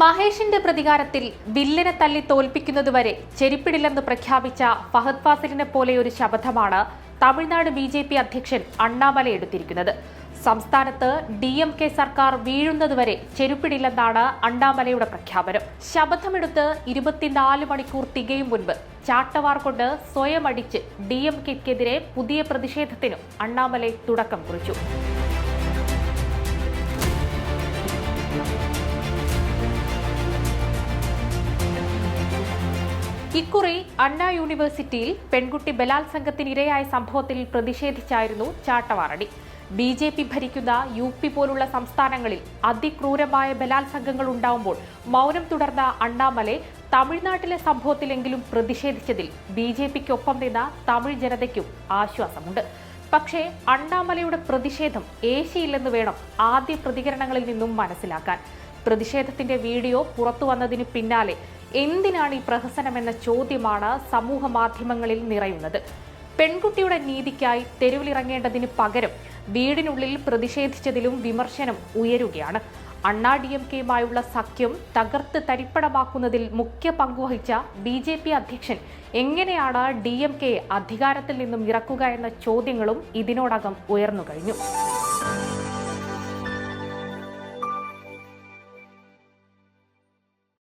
മഹേഷിന്റെ പ്രതികാരത്തിൽ വില്ലനെ തല്ലി തോൽപ്പിക്കുന്നതുവരെ ചെരിപ്പിടില്ലെന്ന് പ്രഖ്യാപിച്ച ഫഹദ് ഫാസിലിനെ പോലെ ഒരു ശപഥമാണ് തമിഴ്നാട് ബി ജെ പി അധ്യക്ഷൻ അണ്ണാമല എടുത്തിരിക്കുന്നത്. സംസ്ഥാനത്ത് ഡി എം കെ സർക്കാർ വീഴുന്നതുവരെ ചെരുപ്പിടില്ലെന്നാണ് അണ്ണാമലയുടെ പ്രഖ്യാപനം. ശപഥമെടുത്ത് ഇരുപത്തിനാല് മണിക്കൂർ തികയും മുൻപ് ചാട്ടവാർ കൊണ്ട് സ്വയം അടിച്ച് ഡി എം കെക്കെതിരെ പുതിയ പ്രതിഷേധത്തിനും അണ്ണാമലൈ തുടക്കം കുറിച്ചു. ഇക്കുറി അണ്ണാ യൂണിവേഴ്സിറ്റിയിൽ പെൺകുട്ടി ബലാത്സംഗത്തിനിരയായ സംഭവത്തിൽ പ്രതിഷേധിച്ചായിരുന്നു ചാട്ടവാറടി. ബി ജെ പി ഭരിക്കുന്ന യു പി പോലുള്ള സംസ്ഥാനങ്ങളിൽ അതിക്രൂരമായ ബലാത്സംഗങ്ങൾ ഉണ്ടാവുമ്പോൾ മൗനം തുടർന്ന അണ്ണാമലെ തമിഴ്നാട്ടിലെ സംഭവത്തിലെങ്കിലും പ്രതിഷേധിച്ചതിൽ ബി ജെ പിക്കൊപ്പം നിന്ന തമിഴ് ജനതയ്ക്കും ആശ്വാസമുണ്ട്. പക്ഷേ അണ്ണാമലയുടെ പ്രതിഷേധം ഏശിയില്ലെന്ന് വേണം ആദ്യ പ്രതികരണങ്ങളിൽ നിന്നും മനസ്സിലാക്കാൻ. പ്രതിഷേധത്തിന്റെ വീഡിയോ പുറത്തു വന്നതിന് പിന്നാലെ എന്തിനാണ് ഈ പ്രഹസനമെന്ന ചോദ്യമാണ് സമൂഹ മാധ്യമങ്ങളിൽ നിറയുന്നത്. പെൺകുട്ടിയുടെ നീതിക്കായി തെരുവിലിറങ്ങേണ്ടതിന് പകരം വീടിനുള്ളിൽ പ്രതിഷേധിച്ചതിലും വിമർശനം ഉയരുകയാണ്. അണ്ണാ ഡി എം കെയുമായുള്ള സഖ്യം തകർത്ത് തരിപ്പണമാക്കുന്നതിൽ മുഖ്യ പങ്കുവഹിച്ച ബി ജെ പി അധ്യക്ഷൻ എങ്ങനെയാണ് ഡി എം കെ അധികാരത്തിൽ നിന്നും ഇറക്കുക എന്ന ചോദ്യങ്ങളും ഇതിനോടകം ഉയർന്നു കഴിഞ്ഞു.